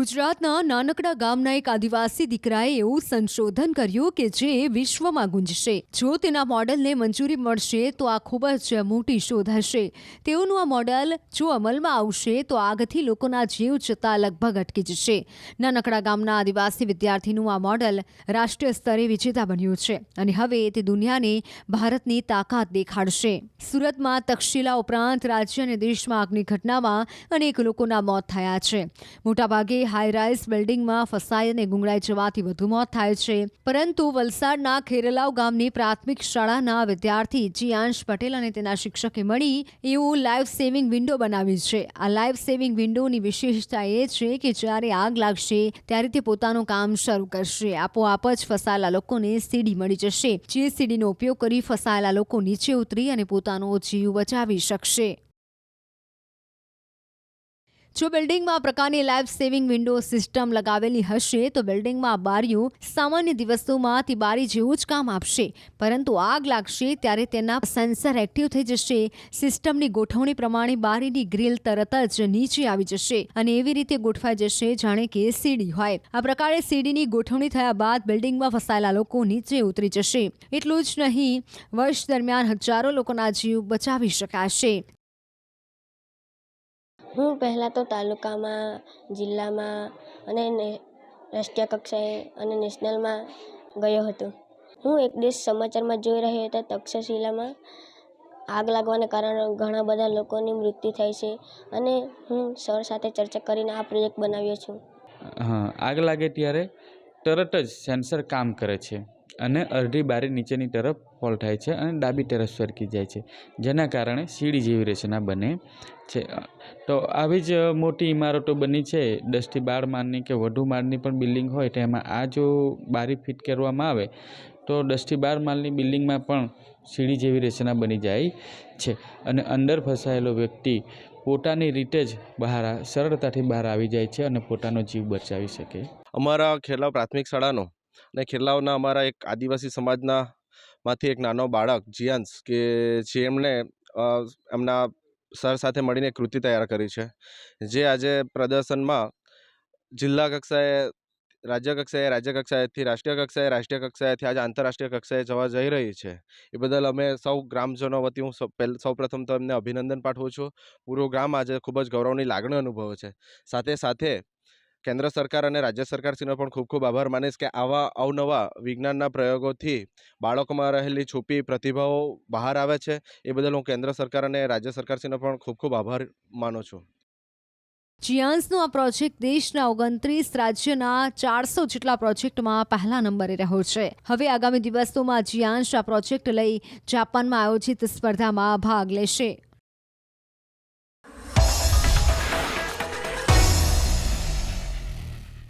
ગુજરાતના નાનકડા ગામના એક આદિવાસી દીકરાએ એવું સંશોધન કર્યું કે જે વિશ્વમાં ગુંજશે. જો તેના મોડેલને મંજૂરી મળશે, તો આ ખૂબ જ મોટી શોધ હશે. તેઓનું આ મોડેલ જો અમલમાં આવશે, તો આગથી લોકોના જીવ જતા લગભગ અટકી જશે. નાનકડા ગામના આદિવાસી વિદ્યાર્થીનું આ મોડેલ રાષ્ટ્રીય સ્તરે વિજેતા બન્યું છે અને હવે તે દુનિયાને ભારતની તાકાત દેખાડશે. સુરતમાં તક્ષશિલા ઉપરાંત રાજ્ય અને દેશમાં આગની ઘટનામાં અનેક લોકોના મોત થયા છે. મોટાભાગે હાઈરાઇઝ બિલ્ડિંગમાં ફસાઈ અને ગુંગળાઈ જવાથી વધુ મોત થાય છે. પરંતુ વલસાડના ખેરલાવ ગામની પ્રાથમિક શાળાના વિદ્યાર્થી જીયાંશ પટેલ અને તેના શિક્ષકે મળી એવું લાઈફ સેવિંગ વિન્ડો બનાવી છે. આ લાઈફ સેવિંગ વિન્ડોની વિશેષતા એ છે કે જ્યારે આગ લાગશે ત્યારે તે પોતાનું કામ શરૂ કરશે. આપોઆપ જ ફસાયેલા લોકોને સીડી મળી જશે. જે સીડીનો ઉપયોગ કરી ફસાયેલા લોકો નીચે ઉતરી અને પોતાનો જીવ બચાવી શકશે. જો બિલ્ડિંગમાં આ પ્રકારની લાઈફ સેવિંગ વિન્ડો સિસ્ટમ લગાવેલી હશે, તો બિલ્ડિંગમાં બારીઓ સામાન્ય દિવસોમાં તે બારી જેવું જ કામ આપશે. પરંતુ આગ લાગશે ત્યારે તેના સેન્સર એક્ટિવ થઈ જશે. સિસ્ટમની ગોઠવણી પ્રમાણે બારીની ગ્રીલ તરત જ નીચે આવી જશે અને એવી રીતે ગોઠવાઈ જશે, જાણે કે સીડી હોય. આ પ્રકારે સીડીની ગોઠવણી થયા બાદ બિલ્ડિંગમાં ફસાયેલા લોકો નીચે ઉતરી જશે. એટલું જ નહીં, વર્ષ દરમિયાન હજારો લોકોના જીવ બચાવી શકાશે. હું પહેલાં તો તાલુકામાં, જિલ્લામાં અને રાષ્ટ્રીય કક્ષાએ અને નેશનલમાં ગયો હતો. હું એક દિવસ સમાચારમાં જોઈ રહ્યો હતો, તક્ષશિલામાં આગ લાગવાને કારણે ઘણા બધા લોકોની મૃત્યુ થાય છે અને હું સર સાથે ચર્ચા કરીને આ પ્રોજેક્ટ બનાવ્યો છું. હા, આગ લાગે ત્યારે તરત જ સેન્સર કામ કરે છે અને અડધી બારી નીચેની તરફ ફોલ થાય છે અને ડાબી તરફ સરકી જાય છે, જેના કારણે સીડી જેવી રચના બને છે. તો આવી જ મોટી ઇમારતો બની છે, દસથી બાર માળની કે વધુ માળની પણ બિલ્ડિંગ હોય તેમાં આ જો બારી ફિટ કરવામાં આવે તો દસથી બાર માળની બિલ્ડિંગમાં પણ સીડી જેવી રચના બની જાય છે અને અંદર ફસાયેલો વ્યક્તિ પોતાની રીતે જ બહાર સરળતાથી બહાર આવી જાય છે અને પોતાનો જીવ બચાવી શકે. અમારા ખેરલાવ પ્રાથમિક શાળાનો અને ખેરલાવના અમારા એક આદિવાસી સમાજના માંથી એક નાનો બાળક, જીયાંશ, કે જે એમણે એમના સર સાથે મળીને કૃતિ તૈયાર કરી છે. જે આજે પ્રદર્શનમાં જિલ્લા કક્ષાએ રાજ્ય કક્ષાએ રાજ્ય કક્ષાએથી રાષ્ટ્રીય કક્ષાએ રાષ્ટ્રીય કક્ષાએથી આજે આંતરરાષ્ટ્રીય કક્ષાએ જવા જઈ રહી છે. એ બદલ અમે સૌ ગ્રામજનો વતી હું સૌ પ્રથમ તો એમને અભિનંદન પાઠવું છું. પૂરું ગામ આજે ખૂબ જ ગૌરવની લાગણી અનુભવે છે. સાથે સાથે કેન્દ્ર સરકાર અને રાજ્ય સરકારશ્રીનો પણ ખૂબ ખૂબ આભાર માનીશ કે આવા અવનવા વિજ્ઞાનના પ્રયોગોથી બાળકોમાં રહેલી છુપી પ્રતિભાઓ બહાર આવે છે. એ બદલ હું કેન્દ્ર સરકાર અને રાજ્ય સરકારશ્રીનો પણ ખૂબ ખૂબ આભાર માનું છું. જીયાન્સનો આ પ્રોજેક્ટ દેશના ઓગણત્રીસ રાજ્યના ચારસો જેટલા પ્રોજેક્ટમાં પહેલા નંબરે રહ્યો છે. હવે આગામી દિવસોમાં જિયાન્સ આ પ્રોજેક્ટ લઈ જાપાનમાં આયોજિત સ્પર્ધામાં ભાગ લેશે.